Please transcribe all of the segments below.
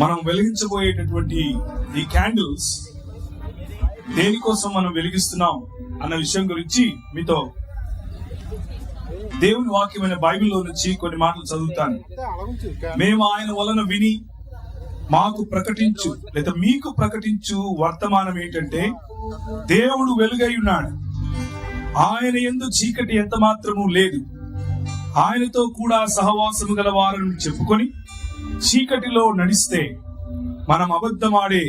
మనం వెలిగించబోయేటటువంటి ఈ క్యాండిల్స్ దేనికోసం మనం వెలిగిస్తున్నాం అన్న విషయం గురించి మీతో దేవుని వాక్యమైన బైబిల్లో నుంచి కొన్ని మాటలు చదువుతాను. మేము ఆయన వలన విని మాకు ప్రకటించు లేదా మీకు ప్రకటించు వర్తమానం ఏంటంటే దేవుడు వెలుగై ఉన్నాడు. ఆయన ఎందు చీకటి ఎంత మాత్రము లేదు. ఆయనతో కూడా సహవాసము గల వారని చెప్పుకొని చీకటిలో నడిస్తే మనం అబద్ధమాడే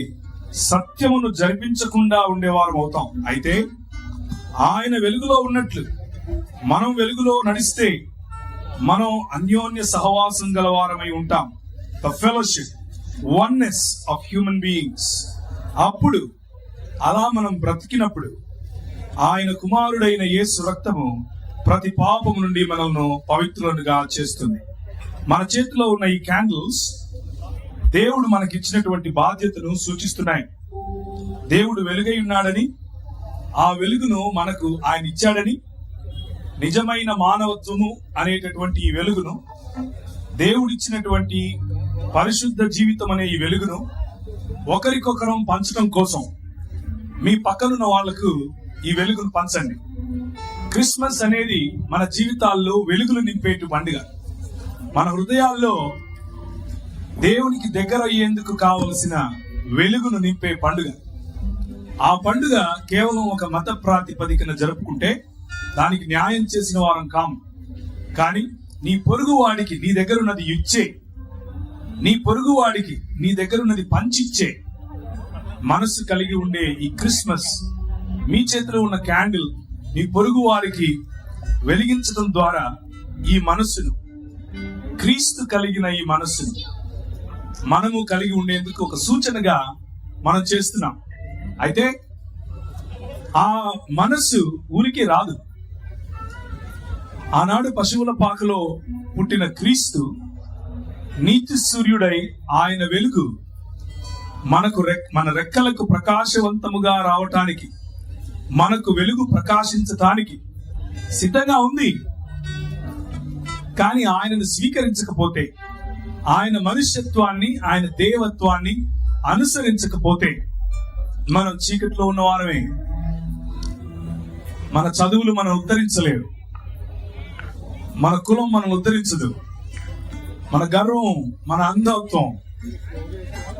సత్యమును జరిపించకుండా ఉండేవారం అవుతాం. అయితే ఆయన వెలుగులో ఉన్నట్లు మనం వెలుగులో నడిస్తే మనం అన్యోన్య సహవాసం గలవారమై ఉంటాం. The fellowship oneness of human beings అప్పుడు అలా మనం బ్రతికినప్పుడు ఆయన కుమారుడైన యేసు రక్తము ప్రతి పాపము నుండి మనల్ని పవిత్రులుగా చేస్తుంది. మన చేతిలో ఉన్న ఈ క్యాండిల్స్ దేవుడు మనకిచ్చినటువంటి బాధ్యతను సూచిస్తున్నాయి. దేవుడు వెలుగై ఉన్నాడని ఆ వెలుగును మనకు ఆయన ఇచ్చాడని నిజమైన మానవత్వము అనేటటువంటి ఈ వెలుగును దేవుడిచ్చినటువంటి పరిశుద్ధ జీవితం అనే ఈ వెలుగును ఒకరికొకరం పంచడం కోసం మీ పక్కనున్న వాళ్ళకు ఈ వెలుగును పంచండి. క్రిస్మస్ అనేది మన జీవితాల్లో వెలుగులు నింపేటు పండుగ. మన హృదయాల్లో దేవునికి దగ్గర అయ్యేందుకు కావలసిన వెలుగును నింపే పండుగ. ఆ పండుగ కేవలం ఒక మత ప్రాతిపదికన జరుపుకుంటే దానికి న్యాయం చేసిన వారం కాము. కానీ నీ పొరుగు వాడికి నీ దగ్గరున్నది ఇచ్చే నీ పొరుగు వాడికి నీ దగ్గరున్నది పంచిచ్చే మనసు కలిగి ఉండే ఈ క్రిస్మస్ మీ చేతిలో ఉన్న క్యాండిల్ నీ పొరుగు వారికి వెలిగించడం ద్వారా ఈ మనస్సును క్రీస్తు కలిగిన ఈ మనస్సును మనము కలిగి ఉండేందుకు ఒక సూచనగా మనం చేస్తున్నాం. అయితే ఆ మనస్సు ఊరికి రాదు. ఆనాడు పశువుల పాకలో పుట్టిన క్రీస్తు నీతి సూర్యుడై ఆయన వెలుగు మనకు రెక్ మన రెక్కలకు ప్రకాశవంతముగా రావటానికి మనకు వెలుగు ప్రకాశించటానికి సిద్ధంగా ఉంది. కానీ ఆయనను స్వీకరించకపోతే ఆయన మనుష్యత్వాన్ని ఆయన దేవత్వాన్ని అనుసరించకపోతే మనం చీకట్లో ఉన్నవారమే. మన చదువులు మనం ఉద్ధరించలేవు మన కులం మనం ఉద్ధరించదు. మన గర్వం మన అంధత్వం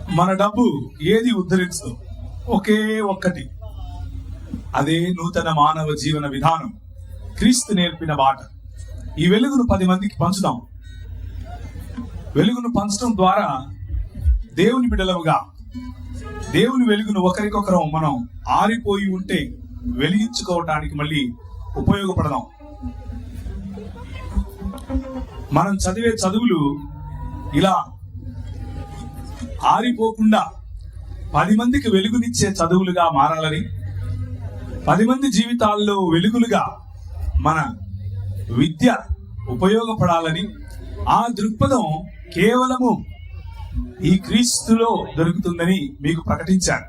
మన డబ్బు ఏది ఉద్ధరించదు. ఒకే ఒక్కటి. అదే నూతన మానవ జీవన విధానం. క్రీస్తు నేర్పిన బాట ఈ వెలుగును పది మందికి పంచుదాం. వెలుగును పంచడం ద్వారా దేవుని బిడలముగా దేవుని వెలుగును ఒకరికొకరం మనం ఆరిపోయి ఉంటే వెలిగించుకోవటానికి మళ్ళీ ఉపయోగపడదాం. మనం చదివే చదువులు ఇలా ఆరిపోకుండా పది మందికి వెలుగునిచ్చే చదువులుగా మారాలని పది మంది జీవితాల్లో వెలుగులుగా మన విద్య ఉపయోగపడాలని ఆ దృక్పథం కేవలము ఈ క్రీస్తులో దొరుకుతుందని మీకు ప్రకటించాను.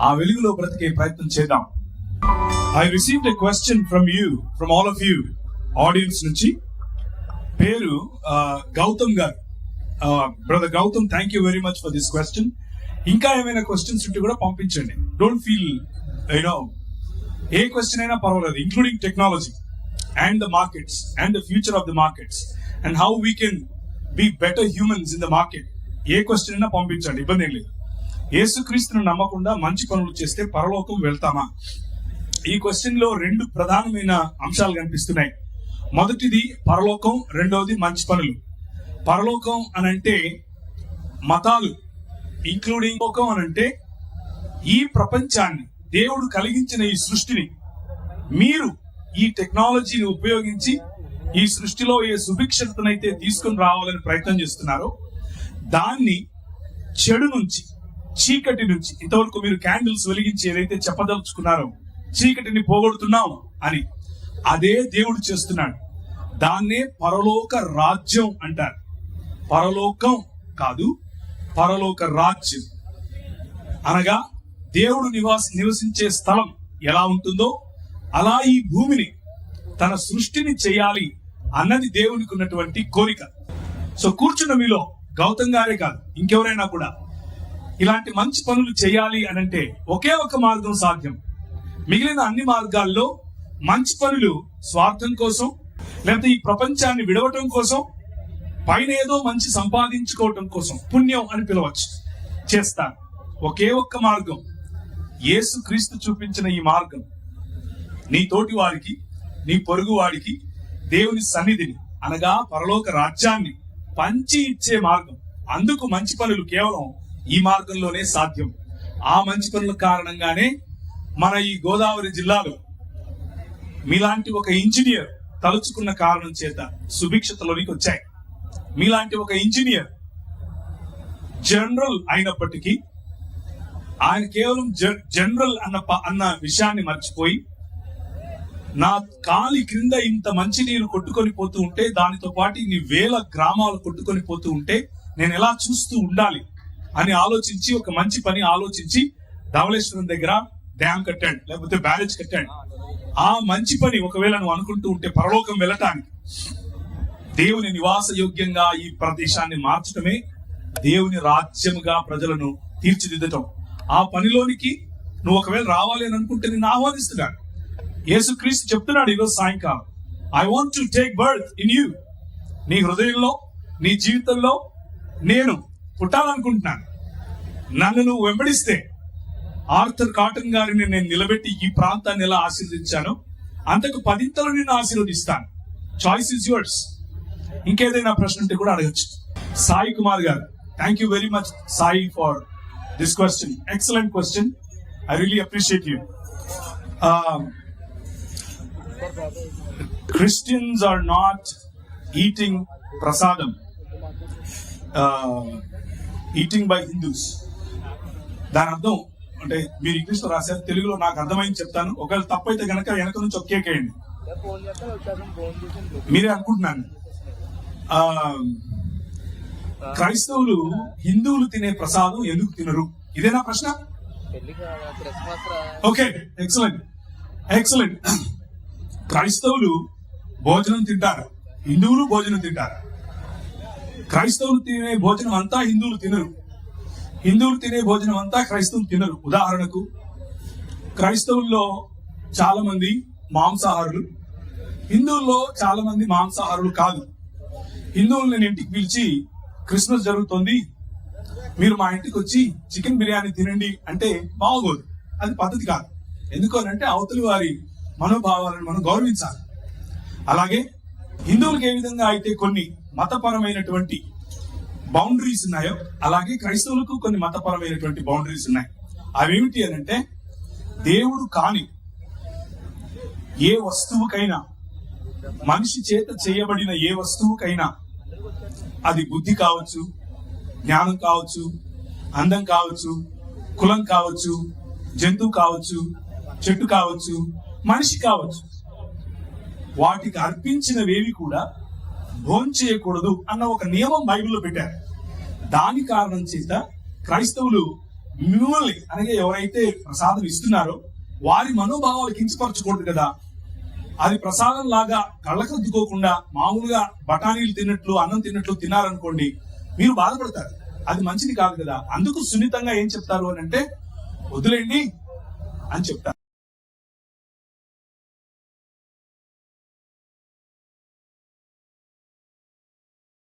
ఆ వెలుగులో బ్రతికే ప్రయత్నం చేద్దాం. I received a question from you from all of you audience నుంచి. పేరు Gautam garu. Brother Gautam thank you very much for this question ఇంకా ఏమైనా క్వశ్చన్స్ ఉంటే కూడా పంపించండి. డోంట్ ఫీల్ యూనో ఏ క్వశ్చన్ అయినా పర్వాలేదు including technology and the markets and the future of the markets and how we can be better humans in the market ఏ question అయినా పంపించండి ఇబ్బంది ఏం లేదు. ఏసుక్రీస్తుని నమ్మకుండా మంచి పనులు చేస్తే పరలోకం వెళ్తామా? ఈ క్వశ్చన్లో రెండు ప్రధానమైన అంశాలు కనిపిస్తున్నాయి. మొదటిది పరలోకం రెండవది మంచి పనులు. పరలోకం అని అంటే మతాలు ఇంక్లూడింగ్ లోకం అని అంటే ఈ ప్రపంచాన్ని దేవుడు కలిగించిన ఈ సృష్టిని మీరు ఈ టెక్నాలజీని ఉపయోగించి ఈ సృష్టిలో ఏ సుభిక్షతనైతే తీసుకుని రావాలని ప్రయత్నం చేస్తున్నారో దాన్ని చెడు నుంచి చీకటి నుంచి ఇంతవరకు మీరు క్యాండిల్స్ వెలిగించి ఏదైతే చెప్పదలుచుకున్నారో చీకటిని పోగొడుతున్నాం అని అదే దేవుడు చేస్తున్నాడు. దాన్నే పరలోక రాజ్యం అంటారు. పరలోకం కాదు పరలోక రాజ్యం. అనగా దేవుడు నివాస నివసించే స్థలం ఎలా ఉంటుందో అలా ఈ భూమిని తన సృష్టిని చేయాలి అన్నది దేవునికి ఉన్నటువంటి కోరిక. సో కూర్చున్న మీలో గౌతమ్ గారే కాదు ఇంకెవరైనా కూడా ఇలాంటి మంచి పనులు చేయాలి అని అంటే ఒకే ఒక మార్గం సాధ్యం. మిగిలిన అన్ని మార్గాల్లో మంచి పనులు స్వార్థం కోసం లేకపోతే ఈ ప్రపంచాన్ని విడవటం కోసం పైన ఏదో మంచి సంపాదించుకోవటం కోసం పుణ్యం అని పిలవచ్చు చేస్తాను ఒకే ఒక్క మార్గం. యేసు క్రీస్తు చూపించిన ఈ మార్గం. నీ తోటి వారికి నీ పొరుగు వాడికి దేవుని సన్నిధిని అనగా పరలోక రాజ్యాన్ని పంచి ఇచ్చే మార్గం. అందుకు మంచి పనులు కేవలం ఈ మార్గంలోనే సాధ్యం. ఆ మంచి పనుల కారణంగానే మన ఈ గోదావరి జిల్లాలో మీలాంటి ఒక ఇంజనీర్ తలుచుకున్న కారణం చేత సుభిక్షతలోనికి వచ్చాయి. మీలాంటి ఒక ఇంజనీర్ జనరల్ అయినప్పటికీ ఆయన కేవలం జ- జనరల్ అన్న ప- అన్న విషయాన్ని మర్చిపోయి నా కాలి క్రింద ఇంత మంచి నీరు కొట్టుకొని పోతూ ఉంటే దానితో పాటు ఇన్ని వేల గ్రామాలు కొట్టుకొని పోతూ ఉంటే నేను ఎలా చూస్తూ ఉండాలి అని ఆలోచించి ఒక మంచి పని ఆలోచించి ధవళేశ్వరం దగ్గర డ్యామ్ కట్టాడు లేకపోతే బ్యారేజ్ కట్టాడు ఆ మంచి పని ఒకవేళ నువ్వు అనుకుంటూ ఉంటే పరలోకం వెళ్ళటానికి. దేవుని నివాస యోగ్యంగా ఈ ప్రదేశాన్ని మార్చడమే దేవుని రాజ్యముగా ప్రజలను తీర్చిదిద్దటం. ఆ పనిలోనికి నువ్వు ఒకవేళ రావాలి అని అనుకుంటే నేను ఆహ్వానిస్తున్నాను. యేసుక్రీస్తు చెప్తున్నాడు ఈరోజు సాయంకాలం. I want to take birth in you నీ హృదయంలో నీ జీవితంలో నేను పుట్టాలనుకుంటున్నాను. నన్ను నువ్వు వెంబడిస్తే ఆర్థర్ కాటన్ గారిని నేను నిలబెట్టి ఈ ప్రాంతాన్ని ఎలా ఆశీర్వదించానో అంతకు పదింతలు నేను ఆశీర్వదిస్తాను. చాయిస్ ఇస్ యువర్స్ ఇంకేదైనా ప్రశ్న ఉంటే కూడా అడగచ్చు. Sai Kumar garu thank you very much Sai for this question excellent question I really appreciate you Christians are not eating prasadam, uh, eating by Hindus. దాని అర్థం అంటే మీరు ఇంగ్లీష్లో రాశారు తెలుగులో నాకు అర్థమైంది చెప్తాను. ఒకవేళ తప్పైతే గనక వెనక నుంచి ఒక్కేకేయండి మీరే అనుకుంటున్నాను. క్రైస్తవులు హిందువులు తినే ప్రసాదం ఎందుకు తినరు? ఇదేనా ప్రశ్న? Okay excellent. ఎక్సలెంట్. క్రైస్తవులు భోజనం తింటారు. హిందువులు భోజనం తింటారు. క్రైస్తవులు తినే భోజనం అంతా హిందువులు తినరు. హిందువులు తినే భోజనం అంతా క్రైస్తవులు తినరు. ఉదాహరణకు క్రైస్తవుల్లో చాలా మంది మాంసాహారులు. హిందువుల్లో చాలా మంది మాంసాహారులు కాదు. హిందువులు నేను ఇంటికి పిలిచి క్రిస్మస్ జరుగుతోంది. మీరు మా ఇంటికి వచ్చి చికెన్ బిర్యానీ తినండి అంటే బాగోదు. అది పద్ధతి కాదు. ఎందుకు అని అంటే అవతలి వారి మనోభావాలను మనం గౌరవించాలి. అలాగే హిందువులకు ఏ విధంగా అయితే కొన్ని మతపరమైనటువంటి బౌండరీస్ ఉన్నాయో అలాగే క్రైస్తవులకు కొన్ని మతపరమైనటువంటి బౌండరీస్ ఉన్నాయి. అవేమిటి అని అంటే దేవుడు కాని ఏ వస్తువుకైనా మనిషి చేత చేయబడిన ఏ వస్తువుకైనా అది బుద్ధి కావచ్చు జ్ఞానం కావచ్చు అందం కావచ్చు కులం కావచ్చు జంతువు కావచ్చు చెట్టు కావచ్చు మనిషి కావచ్చు. వాటికి అర్పించినవేవి కూడా భోంచేయకూడదు అన్న ఒక నియమం బైబిల్లో పెట్టారు. దాని కారణం చేత క్రైస్తవులు మిమ్మల్ని అనగా ఎవరైతే ప్రసాదం ఇస్తున్నారో వారి మనోభావాలు కించపరచకూడదు కదా. అది ప్రసాదం లాగా కళ్ళకద్దుకోకుండా మామూలుగా బఠానీలు తిన్నట్లు అన్నం తిన్నట్లు తినాలనుకోండి మీరు బాధపడతారు. అది మంచిది కాదు కదా. అందుకు సున్నితంగా ఏం చెప్తారు అని అంటే వదిలేండి అని చెప్తారు.